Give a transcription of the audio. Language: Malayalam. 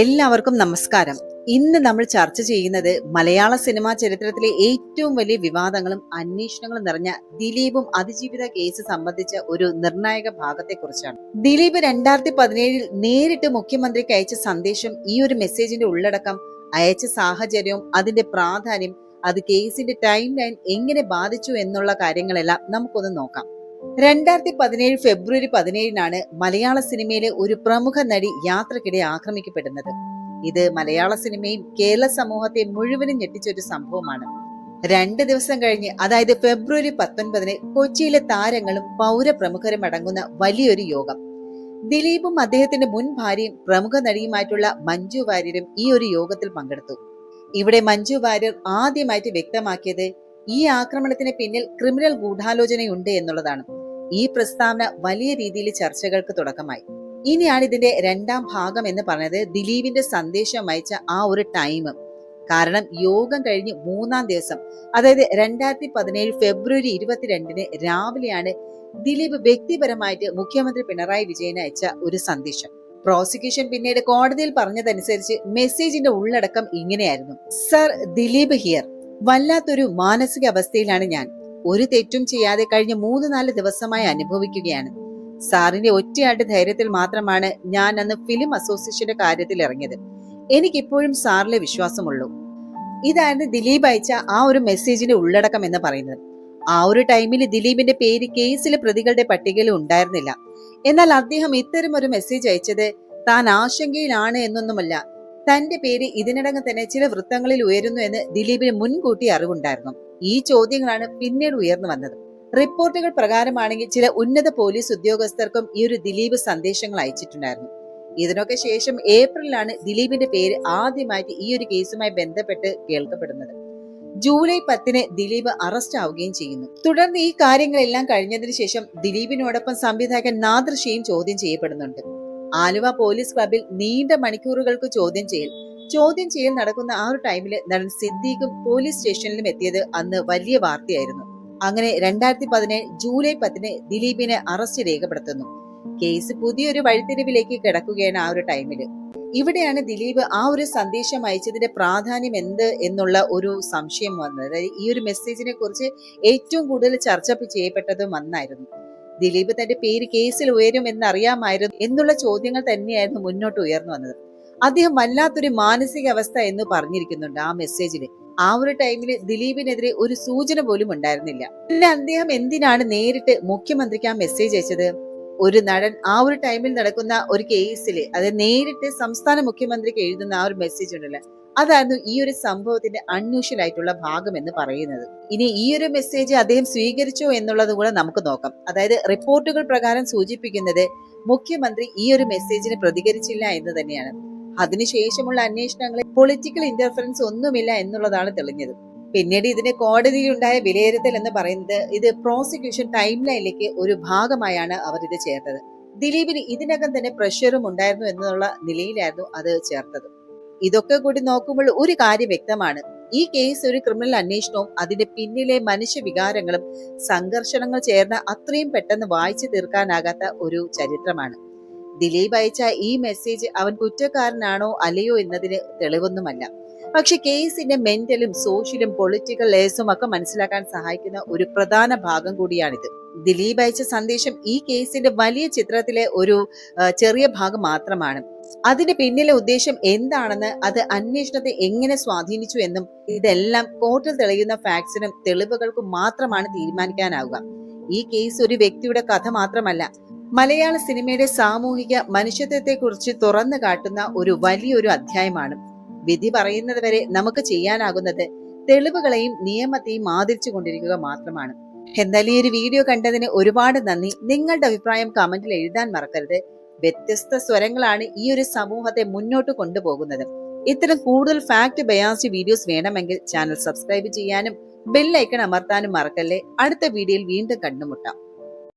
എല്ലാവർക്കും നമസ്കാരം. ഇന്ന് നമ്മൾ ചർച്ച ചെയ്യുന്നത് മലയാള സിനിമാ ചരിത്രത്തിലെ ഏറ്റവും വലിയ വിവാദങ്ങളും അന്വേഷണങ്ങളും നിറഞ്ഞ ദിലീപും അതിജീവിത കേസ് സംബന്ധിച്ച ഒരു നിർണായക ഭാഗത്തെക്കുറിച്ചാണ്. ദിലീപ് രണ്ടായിരത്തി പതിനേഴിൽ നേരിട്ട് മുഖ്യമന്ത്രിക്ക് അയച്ച സന്ദേശം ഈ ഒരു മെസ്സേജിന്റെ ഉള്ളടക്കം അയച്ച സാഹചര്യവും അതിന്റെ പ്രാധാന്യം അത് കേസിന്റെ ടൈം ലൈൻ എങ്ങനെ ബാധിച്ചു എന്നുള്ള കാര്യങ്ങളെല്ലാം നമുക്കൊന്ന് നോക്കാം. രണ്ടായിരത്തി പതിനേഴ് ഫെബ്രുവരി പതിനേഴിനാണ് മലയാള സിനിമയിലെ ഒരു പ്രമുഖ നടി യാത്രക്കിടെ ആക്രമിക്കപ്പെടുന്നത്. ഇത് മലയാള സിനിമയും കേരള സമൂഹത്തെ മുഴുവനും ഞെട്ടിച്ചൊരു സംഭവമാണ്. രണ്ട് ദിവസം കഴിഞ്ഞ് അതായത് ഫെബ്രുവരി പത്തൊൻപതിന് കൊച്ചിയിലെ താരങ്ങളും പൗരപ്രമുഖരും അടങ്ങുന്ന വലിയൊരു യോഗം. ദിലീപും അദ്ദേഹത്തിന്റെ മുൻ ഭാര്യയും പ്രമുഖ നടിയുമായിട്ടുള്ള മഞ്ജു വാര്യരും ഈ ഒരു യോഗത്തിൽ പങ്കെടുത്തു. ഇവിടെ മഞ്ജു വാര്യർ ആദ്യമായിട്ട് വ്യക്തമാക്കിയത് ഈ ആക്രമണത്തിന് പിന്നിൽ ക്രിമിനൽ ഗൂഢാലോചനയുണ്ട് എന്നുള്ളതാണ്. ഈ പ്രസ്താവന വലിയ രീതിയിൽ ചർച്ചകൾക്ക് തുടക്കമായി. ഇനിയാണ് ഇതിന്റെ രണ്ടാം ഭാഗം എന്ന് പറഞ്ഞത് ദിലീപിന്റെ സന്ദേശം അയച്ച ആ ഒരു ടൈം കാരണം യോഗം കഴിഞ്ഞ് മൂന്നാം ദിവസം അതായത് രണ്ടായിരത്തി പതിനേഴ് ഫെബ്രുവരി ഇരുപത്തിരണ്ടിന് രാവിലെയാണ് ദിലീപ് വ്യക്തിപരമായിട്ട് മുഖ്യമന്ത്രി പിണറായി വിജയന് അയച്ച ഒരു സന്ദേശം. പ്രോസിക്യൂഷൻ പിന്നീട് കോടതിയിൽ പറഞ്ഞതനുസരിച്ച് മെസ്സേജിന്റെ ഉള്ളടക്കം ഇങ്ങനെയായിരുന്നു. സർ ദിലീപ് ഹിയർ വല്ലാത്തൊരു മാനസിക അവസ്ഥയിലാണ് ഞാൻ. ഒരു തെറ്റും ചെയ്യാതെ കഴിഞ്ഞ മൂന്ന് നാല് ദിവസമായി അനുഭവിക്കുകയാണ്. സാറിന്റെ ഒറ്റയാട്ട് ധൈര്യത്തിൽ മാത്രമാണ് ഞാൻ അന്ന് ഫിലിം അസോസിയേഷന്റെ കാര്യത്തിൽ ഇറങ്ങിയത്. എനിക്കിപ്പോഴും സാറിലെ വിശ്വാസമുള്ളൂ. ഇതായിരുന്നു ദിലീപ് അയച്ച ആ ഒരു മെസ്സേജിന്റെ ഉള്ളടക്കം എന്ന് പറയുന്നത്. ആ ഒരു ടൈമിൽ ദിലീപിന്റെ പേര് കേസിലെ പ്രതികളുടെ പട്ടികയിൽ ഉണ്ടായിരുന്നില്ല. എന്നാൽ അദ്ദേഹം ഇത്തരം ഒരു മെസ്സേജ് അയച്ചത് താൻ ആശങ്കയിലാണ് എന്നൊന്നുമല്ല തന്റെ പേര് ഇതിനടങ്ങ് തന്നെ ചില വൃത്തങ്ങളിൽ ഉയരുന്നു എന്ന് ദിലീപിന് മുൻകൂട്ടി അറിവുണ്ടായിരുന്നു. ഈ ചോദ്യങ്ങളാണ് പിന്നീട് ഉയർന്നു വന്നത്. റിപ്പോർട്ടുകൾ പ്രകാരമാണെങ്കിൽ ചില ഉന്നത പോലീസ് ഉദ്യോഗസ്ഥർക്കും ഈ ഒരു ദിലീപ് സന്ദേശങ്ങൾ അയച്ചിട്ടുണ്ടായിരുന്നു. ഇതിനൊക്കെ ശേഷം ഏപ്രിലാണ് ദിലീപിന്റെ പേര് ആദ്യമായിട്ട് ഈ ഒരു കേസുമായി ബന്ധപ്പെട്ട് കേൾക്കപ്പെടുന്നത്. ജൂലൈ പത്തിന് ദിലീപ് അറസ്റ്റ് ആവുകയും ചെയ്യുന്നു. തുടർന്ന് ഈ കാര്യങ്ങളെല്ലാം കഴിഞ്ഞതിന് ശേഷം ദിലീപിനോടൊപ്പം സംവിധായകൻ നാദൃശയും ചോദ്യം ചെയ്യപ്പെടുന്നുണ്ട്. ആലുവ പോലീസ് ക്ലബിൽ നീണ്ട മണിക്കൂറുകൾക്ക് ചോദ്യം ചെയ്യൽ. ചോദ്യം ചെയ്യൽ നടക്കുന്ന ആ ഒരു ടൈമിൽ നടൻ സിദ്ദീഖും പോലീസ് സ്റ്റേഷനിലും എത്തിയത് അന്ന് വലിയ വാർത്തയായിരുന്നു. അങ്ങനെ രണ്ടായിരത്തി പതിനേഴ് ജൂലൈ പത്തിന് ദിലീപിനെ അറസ്റ്റ് രേഖപ്പെടുത്തുന്നു. കേസ് പുതിയൊരു വഴിത്തിരിവിലേക്ക് കിടക്കുകയാണ് ആ ഒരു ടൈമിൽ ഇവിടെയാണ് ദിലീപ് ആ ഒരു സന്ദേശം അയച്ചതിന്റെ പ്രാധാന്യം എന്ത് എന്നുള്ള ഒരു സംശയം വന്നത്. അതായത് ഈ ഒരു മെസ്സേജിനെ കുറിച്ച് ഏറ്റവും കൂടുതൽ ചർച്ച ചെയ്യപ്പെട്ടതും അന്നായിരുന്നു. ദിലീപ് തന്റെ പേര് കേസിൽ ഉയരും എന്നറിയാമായിരുന്നു എന്നുള്ള ചോദ്യങ്ങൾ തന്നെയായിരുന്നു മുന്നോട്ട് ഉയർന്നു വന്നത്. അദ്ദേഹം വല്ലാത്തൊരു മാനസികാവസ്ഥ എന്ന് പറഞ്ഞിരിക്കുന്നുണ്ട് ആ മെസ്സേജിൽ ആ ഒരു ടൈമിൽ ദിലീപിനെതിരെ ഒരു സൂചന പോലും ഉണ്ടായിരുന്നില്ല. പിന്നെ അദ്ദേഹം എന്തിനാണ് നേരിട്ട് മുഖ്യമന്ത്രിക്ക് ആ മെസ്സേജ് അയച്ചത്? ഒരു നടൻ ആ ഒരു ടൈമിൽ നടക്കുന്ന ഒരു കേസിൽ അത് നേരിട്ട് സംസ്ഥാന മുഖ്യമന്ത്രിക്ക് എഴുതുന്ന ആ ഒരു മെസ്സേജ് ഉണ്ടല്ലോ. അതായിരുന്നു ഈ ഒരു സംഭവത്തിന്റെ അൺയൂഷ്വൽ ആയിട്ടുള്ള ഭാഗം എന്ന് പറയുന്നത്. ഇനി ഈ ഒരു മെസ്സേജ് അദ്ദേഹം സ്വീകരിച്ചോ എന്നുള്ളത് കൂടെ നമുക്ക് നോക്കാം. അതായത് റിപ്പോർട്ടുകൾ പ്രകാരം സൂചിപ്പിക്കുന്നത് മുഖ്യമന്ത്രി ഈ ഒരു മെസ്സേജിന് പ്രതികരിച്ചില്ല എന്ന് തന്നെയാണ്. അതിനുശേഷമുള്ള അന്വേഷണങ്ങളിൽ പൊളിറ്റിക്കൽ ഇന്റർഫറൻസ് ഒന്നുമില്ല എന്നുള്ളതാണ് തെളിഞ്ഞത്. പിന്നീട് ഇതിന് കോടതിയിലുണ്ടായ വിലയിരുത്തൽ എന്ന് പറയുന്നത് ഇത് പ്രോസിക്യൂഷൻ ടൈം ലൈനിലേക്ക് ഒരു ഭാഗമായാണ് അവർ ഇത് ചേർത്തത്. ദിലീപിന് ഇതിനകം തന്നെ പ്രഷറും ഉണ്ടായിരുന്നു എന്നുള്ള നിലയിലായിരുന്നു അത് ചേർത്തത്. ഇതൊക്കെ കൂടി നോക്കുമ്പോൾ ഒരു കാര്യം വ്യക്തമാണ്. ഈ കേസ് ഒരു ക്രിമിനൽ അന്വേഷണവും അതിന്റെ പിന്നിലെ മനുഷ്യവികാരങ്ങളും സംഘർഷണങ്ങൾ ചേർന്ന അത്രയും പെട്ടെന്ന് വായിച്ചു തീർക്കാനാകാത്ത ഒരു ചരിത്രമാണ്. ദിലീപ് അയച്ച ഈ മെസ്സേജ് അവൻ കുറ്റക്കാരനാണോ അല്ലയോ എന്നതിന് തെളിവൊന്നുമല്ല. പക്ഷെ കേസിന്റെ മെന്റലും സോഷ്യലും പൊളിറ്റിക്കൽ ലേസും ഒക്കെ മനസ്സിലാക്കാൻ സഹായിക്കുന്ന ഒരു പ്രധാന ഭാഗം കൂടിയാണിത്. ദിലീപ് അയച്ച സന്ദേശം ഈ കേസിന്റെ വലിയ ചിത്രത്തിലെ ഒരു ചെറിയ ഭാഗം മാത്രമാണ്. അതിന്റെ പിന്നിലെ ഉദ്ദേശം എന്താണെന്ന് അത് അന്വേഷണത്തെ എങ്ങനെ സ്വാധീനിച്ചു എന്നും ഇതെല്ലാം കോർട്ടിൽ തെളിയുന്ന ഫാക്ട്സിനും തെളിവുകൾക്കും മാത്രമാണ് തീരുമാനിക്കാനാവുക. ഈ കേസ് ഒരു വ്യക്തിയുടെ കഥ മാത്രമല്ല മലയാള സിനിമയുടെ സാമൂഹിക മനുഷ്യത്വത്തെക്കുറിച്ച് തുറന്നു കാട്ടുന്ന ഒരു വലിയൊരു അധ്യായമാണ്. വിധി പറയുന്നത് വരെ നമുക്ക് ചെയ്യാനാകുന്നത് തെളിവുകളെയും നിയമത്തെയും ആദരിച്ചു കൊണ്ടിരിക്കുക മാത്രമാണ്. എന്തായാലും ഈ ഒരു വീഡിയോ കണ്ടതിന് ഒരുപാട് നന്ദി. നിങ്ങളുടെ അഭിപ്രായം കമന്റിൽ എഴുതാൻ മറക്കരുത്. വ്യത്യസ്ത സ്വരങ്ങളാണ് ഈ ഒരു സമൂഹത്തെ മുന്നോട്ട് കൊണ്ടുപോകുന്നത്. ഇത്തരം കൂടുതൽ ഫാക്ട് ബയാസ്ഡ് വീഡിയോസ് വേണമെങ്കിൽ ചാനൽ സബ്സ്ക്രൈബ് ചെയ്യാനും ബെല്ലൈക്കൺ അമർത്താനും മറക്കല്ലേ. അടുത്ത വീഡിയോയിൽ വീണ്ടും കണ്ടുമുട്ടാം.